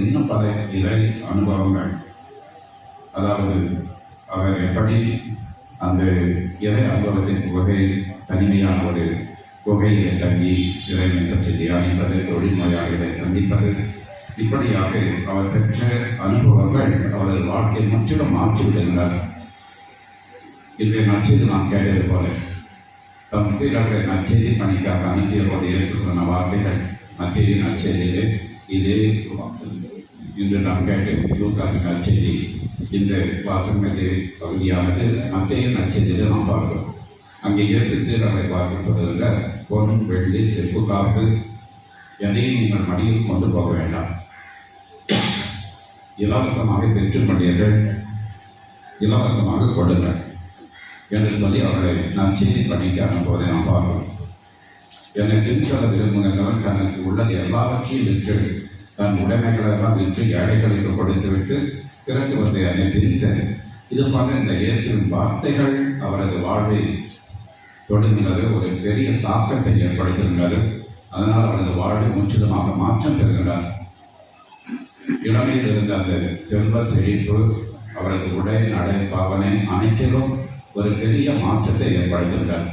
இன்னும் பல இறை அனுபவங்கள். அதாவது அவர் எப்படி அந்த இறை அனுபவத்தின் குகையில் தனிமையான ஒரு குகையிலே தங்கி இறைவனை பற்றி தியானிப்பது தொழில் நோயாளிகளை சந்திப்பது இப்படியாக அவர் பெற்ற அனுபவங்கள் அவரது வாழ்க்கை முற்றிலும் மாற்றி இன்றைய நச்செய்தி நாம் கேட்டது போல தம் சீரர்களை நச்செய்தி பணிக்காக அனுப்பிய போது இயேசு சொன்ன வார்த்தைகள் மத்திய நச்செய்தியிலே இது இன்று நாம் கேட்ட லூகாஸ் நச்செய்தி இந்த வாசகமது பகுதியானது மத்திய நச்செய்தியில் நாம் பார்க்கிறோம். அங்கே இயேசு சீரர்களை பார்த்து சொல்லுகிற பொன் வெள்ளி செப்பு காசு எதையும் நீங்கள் மடியில் கொண்டு போக வேண்டாம். இலவசமாக பெற்றுக்கொண்டீர்கள் இலவசமாக கொடுங்கள் என்று சொல்லி அவர்களை நான் செய்தி பணிக்க அனுப்புவதை நாம் பார்க்கிறோம். என்னை பின்செல்ல விரும்புகிறவன் தனக்கு உள்ளது எல்லாவற்றையும் விற்று தன் உடைமைகளெல்லாம் விற்று ஏழைகளுக்கு கொடுத்துவிட்டு பிறகு வந்து என்னை சரி இது போன்ற இந்த இயேசுவின் வார்த்தைகள் அவரது வாழ்வை தொடங்கினது ஒரு பெரிய தாக்கத்தை ஏற்படுத்துகின்றது. அதனால் அவரது வாழ்வை முற்றிலுமாக மாற்றம் பெறுகிறார் இளமையில் இருந்த அந்த செல்வ செழிப்பு அவரது உடை நடை பாவனை அனைத்திலும் ஒரு பெரிய மாற்றத்தை ஏற்படுத்தியிருந்தார்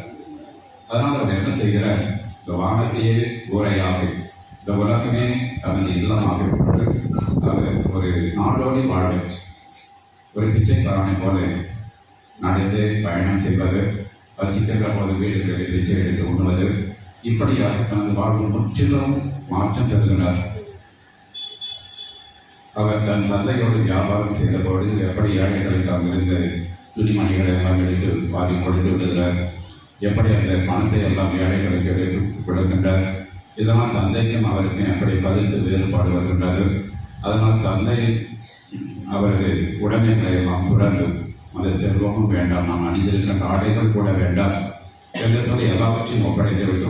அதனால் அவர் என்ன செய்கிறார்? இந்த வானத்தையே ஊரையாக இந்த உலகமே தனது இல்லமாக விட்டு அவர் ஒரு நாடோடி வாழ்வை ஒரு பிச்சைக்காரனை போல நடந்து பயணம் செய்வது வசிக்கின்ற போது வீடுகளில் பிச்சை எடுத்து உண்ணுவது இப்படியாக தனது வாழ்வு முற்றிலும் மாற்றம் தருகிறார். அவர் தன் தந்தையோடு வியாபாரம் செய்தபோது எப்படி ஏழைகளுக்கு அங்கிருந்து துணிமணிகளை எல்லாம் எடுத்து வாரி கொடுத்து விடுகிறார்? எப்படி அந்த பணத்தை எல்லாம் ஏழைகளுக்கு எடுத்து கொடுக்கின்றார்? இதனால் தந்தையும் அவருக்கு அப்படி கருத்து வேறுபாடு வருகின்றது அதனால் தந்தை அவரது உடைமைகளை எல்லாம் அந்த செல்வமும் வேண்டாம் நாம் அணிந்திருக்கின்ற ஆடைகள் கூட வேண்டாம் என்று சொல்லி எல்லாவற்றையும் ஒப்படைத்து விட்டு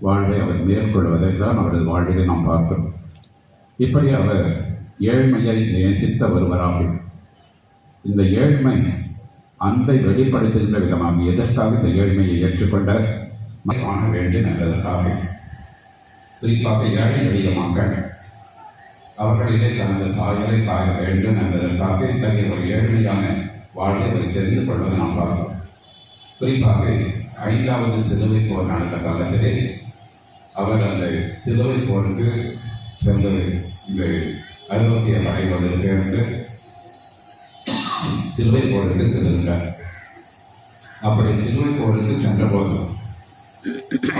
வாழ்வை அவர் மேற்கொள்வதை தான் அவரது வாழ்விலை நாம் பார்த்தோம். இப்படி அவர் ஏழ்மையை நேசித்த ஒருவராகும் இந்த ஏழ்மை அன்பை வெளிப்படுத்துகின்ற விதமாக எதற்காக இந்த ஏழ்மையை ஏற்றுக்கொண்ட காண வேண்டும் என்பதற்காக குறிப்பாக ஏழை எளிய மக்கள். அவர்களிலே தனது சாயலை காய வேண்டும் என்பதற்காக இத்தகைய ஒரு ஏழ்மையான வாழ்வை அவர் தெரிந்து கொள்வதை நாம் பார்க்கிறோம். குறிப்பாக ஐந்தாவது சிலுவை போர் நடந்த காலத்திலே அவர் அந்த சிலுவை போருக்கு சென்று இந்த ஐரோப்பிய படைகளோடு சேர்ந்து சிலுவை போருக்கு செல்கின்றார். அப்படி சிலுவை போருக்கு சென்றபோது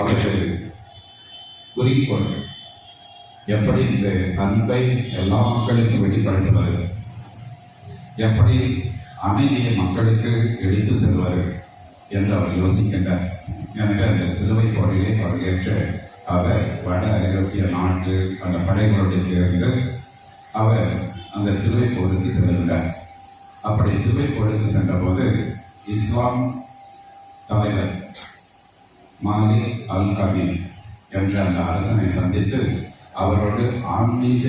அவர்கள் குறிக்கோள் எப்படி இந்த அன்பை எல்லா மக்களுக்கும் வெளிப்படுத்துவார் எப்படி அமைதியை மக்களுக்கு எடுத்து செல்வார் என்று அவர் யோசிக்கின்றார். எனவே அந்த சிலுவை போரிலே ஏற்ற அவர் வட ஐரோப்பிய நாட்டு அந்த படைகளோடு சேர்ந்து அவர் அந்த சிலுவை போருக்கு செல்கின்றார். அப்படி சிலுவை போருக்கு சென்றபோது இஸ்லாம் தலைவர் மாலி அல் கபீர் என்ற அந்த அரசனை சந்தித்து அவரோடு ஆன்மீக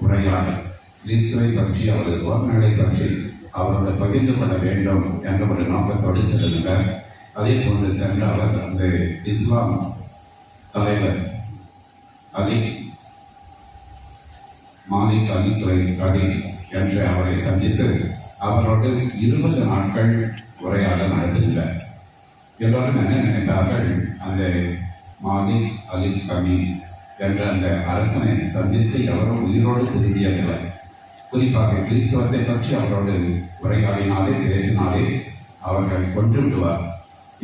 உரையாடல் கிறிஸ்துவை பற்றி அவரது ஓர்மனை பற்றி அவரோடு பகிர்ந்து கொள்ள வேண்டும் என்ற ஒரு நோக்கத்தோடு செல்கிறார் அதே போன்று சென்ற அவர் அந்த இஸ்லாம் தலைவர் அலி மாலிக் அலி துறை அலி என்று அவரை சந்தித்து அவரோடு இருபது நாட்கள் உரையாடல் நடத்துகிறார் எல்லோரும் என்ன நினைத்தார்கள்? அந்த மாலிக் அலி கமீன் என்ற அந்த அரசனை சந்தித்து எவரும் உயிரோடு திரும்பியதில்லை. குறிப்பாக கிறிஸ்தவத்தை பற்றி அவரோடு உரையாடினாலே பேசினாலே அவர்கள் கொன்று விடுவார்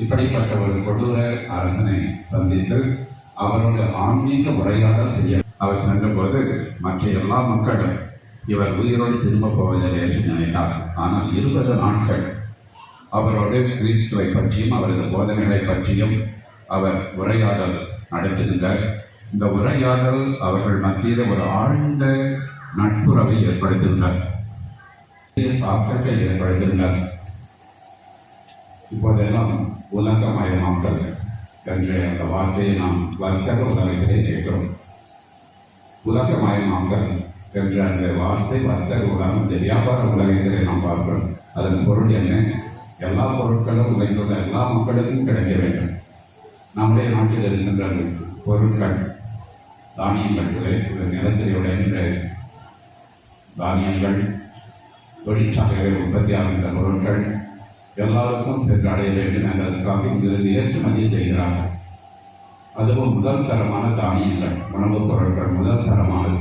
இப்படிப்பட்ட ஒரு கொடூர அரசனை சந்தித்து அவரோடு ஆன்மீக உரையாடல் செய்ய அவர் சென்றபோது மற்ற எல்லா மக்களும் இவர் உயிரோடு திரும்ப போவதில்லை என்று நினைத்தார். ஆனால் இருபது நாட்கள் அவரோடு கிறிஸ்துவை பற்றியும் அவரது போதனைகளை பற்றியும் அவர் உரையாடல் நடத்துகின்றார் இந்த உரையாடல் அவர்கள் மத்தியில் ஒரு ஆழ்ந்த நட்புறவை ஏற்படுத்துகின்றார் தாக்கத்தை ஏற்படுத்துகின்றார் இப்போதெல்லாம் உலகமயமாக்கல் என்ற அந்த வார்த்தையை நாம் வர்த்தக உலகத்திலே கேட்கிறோம். உலகமயமாக்கல் என்ற அந்த வார்த்தை வர்த்தக உலகம் இந்த வியாபார உலகத்திலே நாம் பார்க்கிறோம். அதன் பொருள் என்ன? எல்லா பொருட்களும் உலகிலுள்ள எல்லா மக்களுக்கும் கிடைக்க வேண்டும். நம்முடைய நாட்டில் இருக்கின்ற பொருட்கள் தானியங்கள் விளை நிலத்தில் விளைகின்ற தானியங்கள் தொழிற்சாலைகளில் உற்பத்தியாகின்ற பொருட்கள் எல்லாருக்கும் சென்றடைய வேண்டும் என்பதற்காக இங்கிருந்து ஏற்றுமதி செய்கிறார்கள். அதுவும் முதல் தரமான தானியங்கள் உணவுப் பொருட்கள் முதல் தரமானது.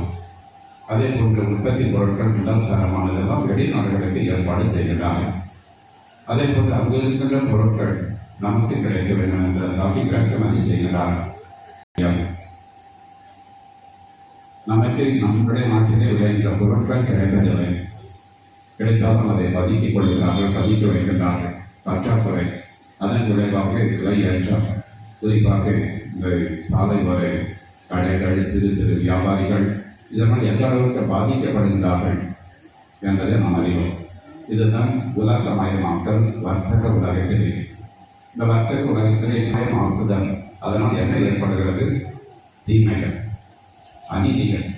அதே போன்று உற்பத்தி பொருட்கள் முதல் தரமானதெல்லாம் வெளிநாடுகளுக்கு ஏற்பாடு செய்கிறார்கள். அதே போன்று அங்கு இருக்கின்ற பொருட்கள் நமக்கு கிடைக்க வேண்டும் என்பதற்காக இறக்குமதி செய்கிறார்கள் நமக்கு நம்முடைய நாட்டிலே விளைகின்ற பொருட்கள் கிடைப்பதில்லை. கிடைத்தாலும் அதை பதுக்கிக் கொள்கிறார்கள் பதுக்கி வைக்கின்றார்கள். பற்றாக்குறை. அதன் விளைவாக விலை ஏற்றம். குறிப்பாக இந்த சாலை வரை கடைகள் சிறு சிறு வியாபாரிகள் இதனால் எந்த அளவுக்கு பாதிக்கப்படுகின்றார்கள் என்பதை நாம் அறிவோம். இதுதான் உலகமயமாக்கல் வர்த்தக உலகத்திலே இந்த வர்த்தக உலகத்திலே மயமாக்குதல் அதனால் என்ன ஏற்படுகிறது? தீமைகள் அநீதிகள்.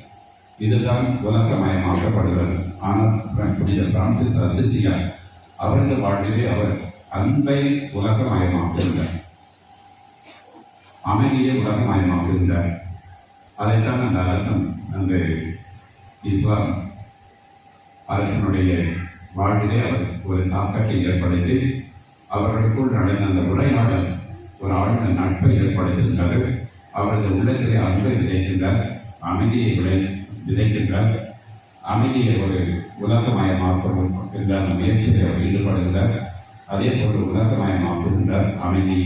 இதுதான் உலகமயமாக்கப்படுகிறது. ஆனால் புனித பிரான்சிஸ் அசிசியார் அவரது வாழ்விலே அவர் அன்பை உலகமயமாக்குகின்றார். அமைதியை உலகமயமாக்குகின்றார். அதைத்தான் அந்த அரசன் அந்த இஸ்லாம் அரசனுடைய வாழ்விலே அவர் ஒரு தாக்கத்தை ஏற்படுத்தி அவர்களுக்குள் நடந்த அந்த உரையாடல் ஒரு ஆழ்ந்த நட்பை ஏற்படுத்துகின்றது அவரது உள்ளத்திலே அன்பை விதைக்கின்றார் அமைதியை விளை விதைக்கின்றார் அமைதியை ஒரு உலகமயமாக்கும் என்ற அந்த முயற்சியில் அவர் ஈடுபடுகின்றார். அதே போன்று உலகமயமாக்குகின்றார் அமைதி.